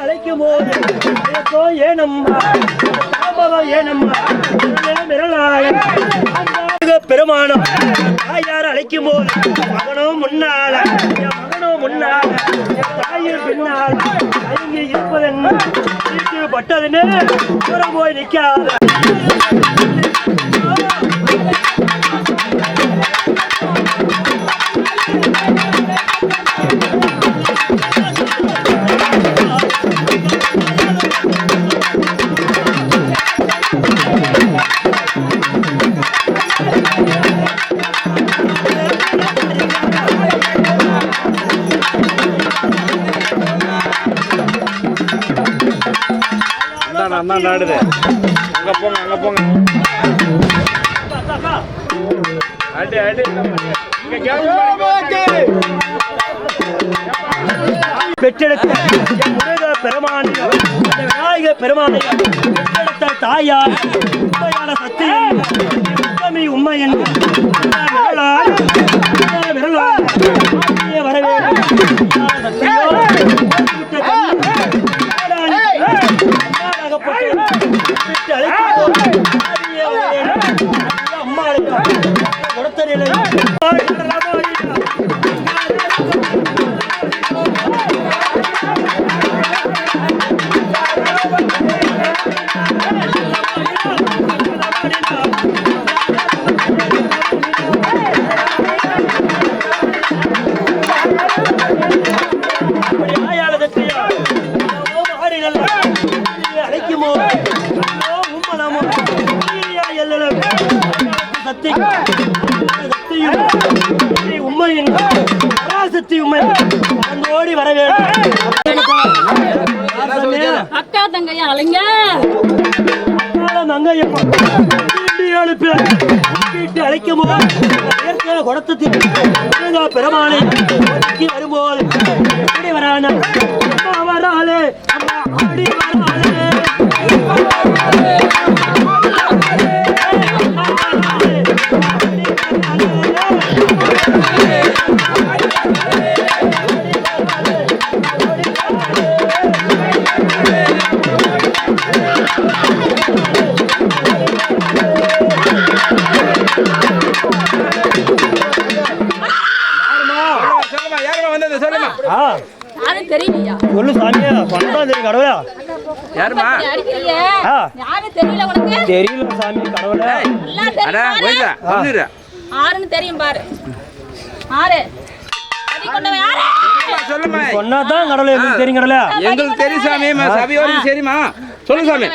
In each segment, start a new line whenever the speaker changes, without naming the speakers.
அழைக்கும் போது ஏனம்மா பெருமானம் தாயார் அழைக்கும் போது மகனோ முன்னால மகனோ முன்னால தாயின் பின்னால் அங்கே இருப்பதென்ன பட்டதுன்னு போய் நிற்காத
அந்தாண்ட ஆடுது அங்க போங்க அங்க போங்க. அடி அடி.
பெற்றெடுத்த பெருமானி விநாயக பெருமானை பெற்றெடுத்த தாயார் உண்மையான சத்தியம் உண்மை என்று விட்டு அழைத்து ஆடிய வரவேற்பு அம்மாளுக்கு கொடுத்த நிலை உண்மையின் பராசக்தி உண்மை. ஓடி வர வேண்டும்.
அக்கா தங்கையா அலைங்க
வீட்டு அழைக்கும் போது வரும்போது வரான? அம்மா வராளே. அம்மா ஆடி வராளே. சொல்லு சாமியா பண்ணதான் தெரியும் கடவுளா
யாருமா
தெரியல
சாமி கடவுளா.
தெரியும் ஆறுன்னு தெரியும் பாரு. ஆறு. அடி கொண்டவன் யாரு
சொல்லுமா
சொன்னாதான் எங்களுக்கு தெரியும் கடவுளா
எங்களுக்கு தெரியும் சாமி சரிம்மா. சொல்லு சாமி.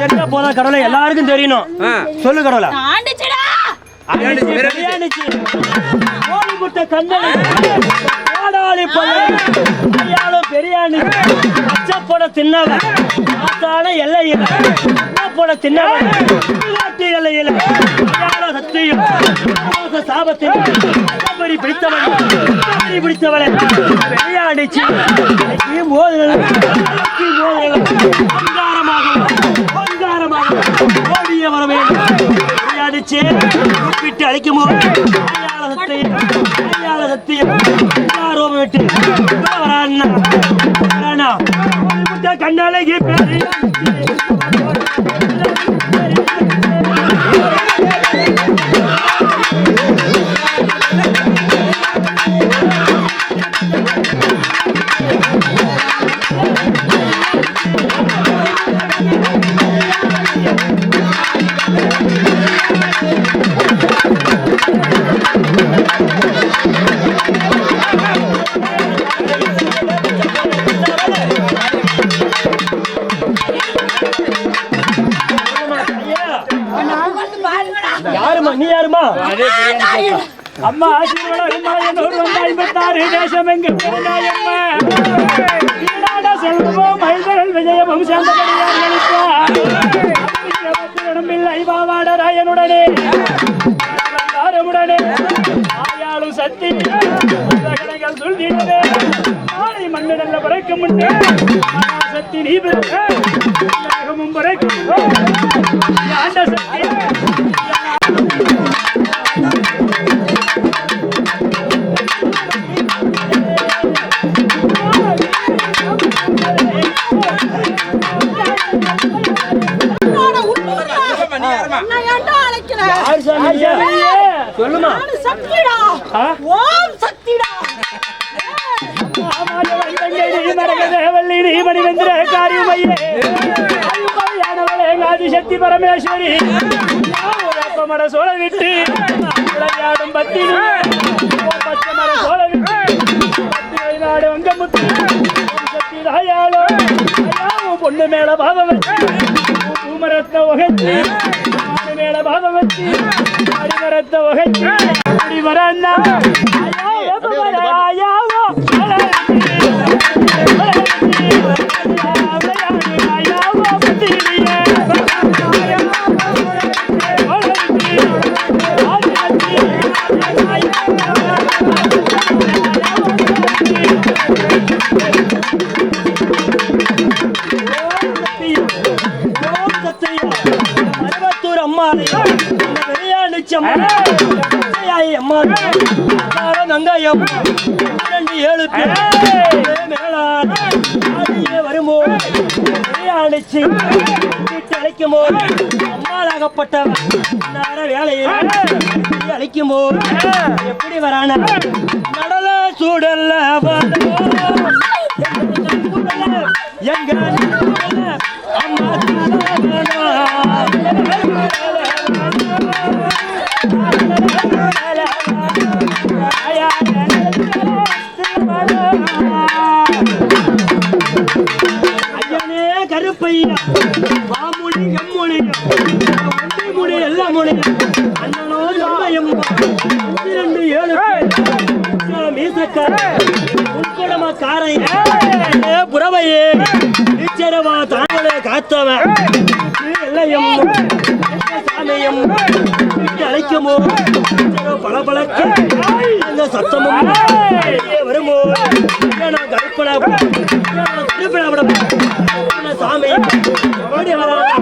தெரிஞ்சா போதா கடவுளை? எல்லாருக்கும் தெரியணும் சொல்லு கடவுளா.
ஆண்டுச்சுடா.
அடிச்சு,
விரலிச்சு.
விளையாடிச்சு. ஓடி முட்ட கண்ணனை. ஓடாளி பையன் கையாலும் பெரியாணி. பச்சைப்பட தின்னவன். ஆத்தான எல்லையில். போட தின்னவன். நாட்டு எல்லையில். தியாகத்தையும் சாபத்தையும் கபடி பிடித்தவன் கபடி பிடித்தவனை விளையாடிச்சு மோதுகள் அங்காரமாக அங்காரமாக ஓடிய வர வேண்டும் விளையாடிச்சு கூப்பிட்டு அழைக்கும் போது சத்தியம் சத்தியம் எல்லாரும் விட்டு. அம்மா ஆசீர்வாதம் அம்மா என்னோடு வந்த ஐம்பத்தாறு தேசம் எங்க பெருநாயம்மா ஈடாட செல்வம் மைதரல் விஜயமும் சேர்ந்தபடியார் நடிப்பார் இல்லை பாவாட ராயனுடனே ஆரமுடனே ஆயாளும் சக்தி கடைகள் மண்ணிடல்ல முன்னே. நீ பறக்கும் ஆண்ட
ஓம் சக்திடா.
சக்தி பரமேஸ்வரி மட சோழ விட்டு விளையாடும் பத்தி பச்சை மர சோழ விட்டு நாடு வங்கமுத்து சக்தி ராயாளோ ஐயாவும் பொண்ணு மேல பாவம் வச்சு பூமரத்த உகச்சு மாடு மேல பாவம் வச்சு அடிமரத்த உகச்சு அடி ஐயாவோ
மரபத்தூர் அம்மாளையா விளையாடுச்சு அம்மா அம்மா வெங்காயம் இரண்டு ஏழு பேர் மேலான. ஆதியே வருமோ? விளையாடுச்சு வீட்டு அழைக்கும்? போது அம்மாளாகப்பட்டவன். நேர வேலையில் அழைக்கும்? போது எப்படி வரான? நடல சூடல்ல எங்க அம்மா அண்ணனோ இரண்டு ஏழு மீசக்கார உட்கடம காரை. புறவையே. நிச்சரவா தாங்களே காத்தவன். எல்லையும் சாமியும் அழைக்குமோ? பல பழக்க அந்த சத்தமும் வெளியே வருமோ? கருப்படா சாமி ஓடி வரான்